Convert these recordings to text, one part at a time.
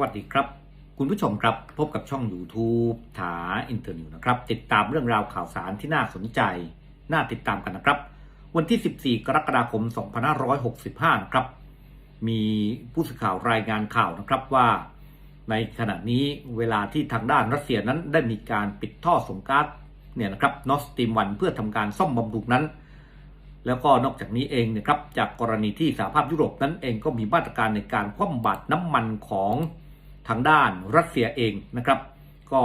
วัสดีครับ คุณผู้ชมครับพบกับช่อง YouTube ถาอินเทอร์นิวนะครับ ติดตามเรื่องราวข่าวสารที่น่าสนใจ น่าติดตามกันนะครับ วันที่ 14 กรกฎาคม 2565 นะครับ มีผู้สื่อข่าวรายงานข่าวนะครับว่า ในขณะนี้เวลาที่ทางด้านรัสเซียนั้นได้มีการปิดท่อส่งก๊าซเนี่ยนะครับนอสตีมวันเพื่อทำการซ่อมบำรุงนั้นแล้วก็นอกจากนี้เองนะครับจากกรณีที่สหภาพยุโรปนั้นเองก็มีมาตรการในการคว่ำบาตรน้ำมันของ ทางด้านรัสเซียเองนะครับ ก็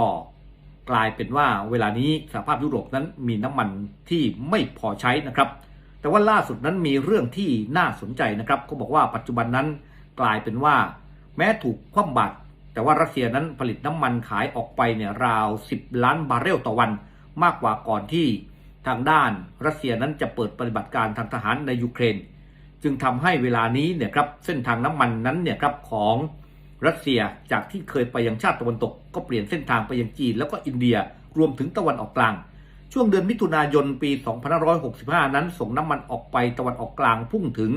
กลายเป็นว่าเวลานี้สหภาพยุโรปนั้นมีน้ำมันที่ไม่พอใช้นะครับ แต่ว่าล่าสุดนั้นมีเรื่องที่น่าสนใจนะครับก็บอกว่าปัจจุบันนั้นกลายเป็นว่า แม้ถูกคว่ำบาตรแต่ว่ารัสเซียนั้นผลิตน้ำมันขายออกไปเนี่ยราว 10 ล้านบาร์เรลต่อวัน มากกว่าก่อนที่ทางด้านรัสเซียนั้นจะเปิดปฏิบัติการทางทหารในยูเครน จึงทำให้เวลานี้เนี่ยครับเส้นทางน้ำมันนั้นเนี่ยครับของ รัสเซียจากที่เคยไปยังชาติตะวันตก ก็เปลี่ยนเส้นทางไปยังจีนแล้วก็อินเดียรวมถึงตะวันออกกลาง ช่วงเดือนมิถุนายนปี 2565 นั้นส่งน้ำมันออกไปตะวันออกกลางพุ่งถึง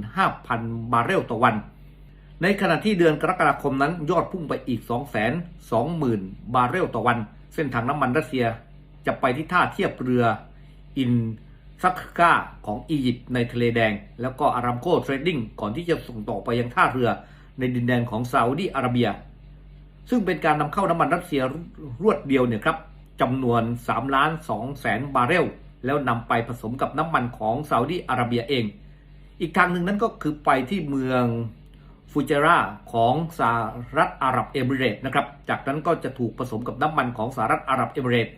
155,000 บาร์เรลต่อวัน ในขณะที่เดือนกรกฎาคมนั้นยอดพุ่งไปอีก 220,000 บาร์เรลต่อวัน เส้นทางน้ำมันรัสเซียจะไปที่ท่าเทียบเรืออินซักกาของอียิปต์ในทะเลแดง แล้วก็อารามโกเทรดดิ้งก่อนที่จะส่งต่อไปยังท่าเรือ ในดินแดนของซาอุดีอาระเบีย ซึ่งเป็นการนำเข้าน้ำมันรัสเซียรวดเดียวเนี่ยครับจำนวน3ล้าน2แสนบาร์เรล แล้วนำไปผสมกับน้ำมันของซาอุดีอาระเบียเอง อีกทางหนึ่งนั้นก็คือไปที่เมืองฟูเจราของสหรัฐอาหรับเอมิเรตนะครับ จากนั้นก็จะถูกผสมกับน้ำมันของสหรัฐอาหรับเอมิเรต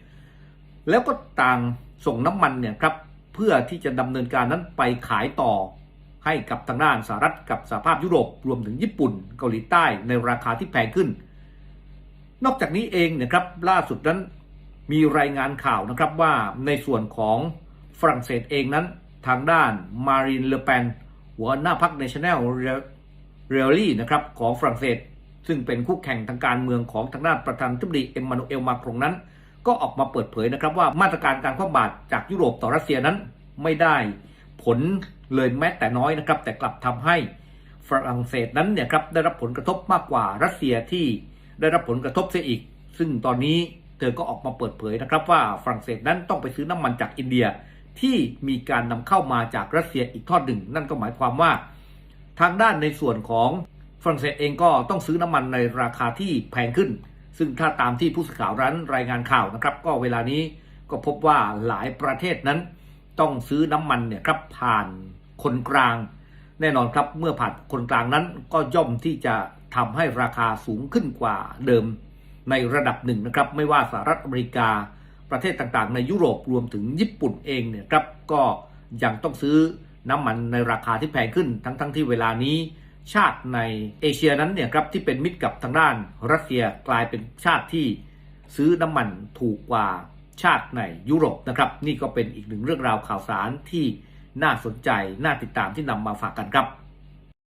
แล้วก็ต่างส่งน้ำมันเนี่ยครับเพื่อที่จะดำเนินการนั้นไปขายต่อ ให้กับทางด้านสหรัฐกับสหภาพยุโรปรวมถึงญี่ปุ่นเกาหลีใต้ในราคาที่แพงขึ้น นอกจากนี้เองนี่ยครับล่าสุดนั้นมีรายงานข่าวนะครับว่าในส่วนของฝรั่งเศสเองนั้นทางด้านมารีนเลเปนหัวหน้าพรรค National Rally นะครับของฝรั่งเศส ซึ่งเป็นคู่แข่งทางการเมืองของทางด้านประธานาธิบดีเอ็มมานูเอลมาครงนั้น ก็ออกมาเปิดเผยนะครับว่ามาตรการการคว่ำบาตรจากยุโรปต่อรัสเซียนั้นไม่ได้ ผลเลยแม้แต่น้อยนะครับ แต่กลับทำให้ฝรั่งเศสนั้นเนี่ยครับได้รับผลกระทบมากกว่ารัสเซียที่ได้รับผลกระทบเสียอีก ซึ่งตอนนี้เธอก็ออกมาเปิดเผยนะครับ ว่าฝรั่งเศสนั้นต้องไปซื้อน้ำมันจากอินเดียที่มีการนำเข้ามาจากรัสเซียอีกทอดหนึ่ง นั่นก็หมายความว่า ทางด้านในส่วนของฝรั่งเศสเองก็ต้องซื้อน้ำมันในราคาที่แพงขึ้น ซึ่งถ้าตามที่ผู้สื่อข่าวร้นรายงานข่าวนะครับ ก็เวลานี้ก็พบว่าหลายประเทศนั้น ต้องซื้อน้ำมันเนี่ยครับผ่านคนกลาง แน่นอนครับเมื่อผ่านคนกลางนั้นก็ย่อมที่จะทำให้ราคาสูงขึ้นกว่าเดิมในระดับหนึ่งนะครับ ไม่ว่าสหรัฐอเมริกา ประเทศต่างๆ ในยุโรปรวมถึงญี่ปุ่นเองเนี่ยครับก็ยังต้องซื้อน้ำมันในราคาที่แพงขึ้น ทั้งๆทที่เวลานี้ชาติในเอเชียนั้นเนี่ยครับที่เป็นมิตรกับทางด้านรัสเซียกลายเป็นชาติที่ซื้อน้ำมันถูกกว่า ชาติในยุโรปนะครับ นี่ก็เป็นอีกหนึ่งเรื่องราวข่าวสารที่น่าสนใจน่าติดตามที่นำมาฝากกันครับ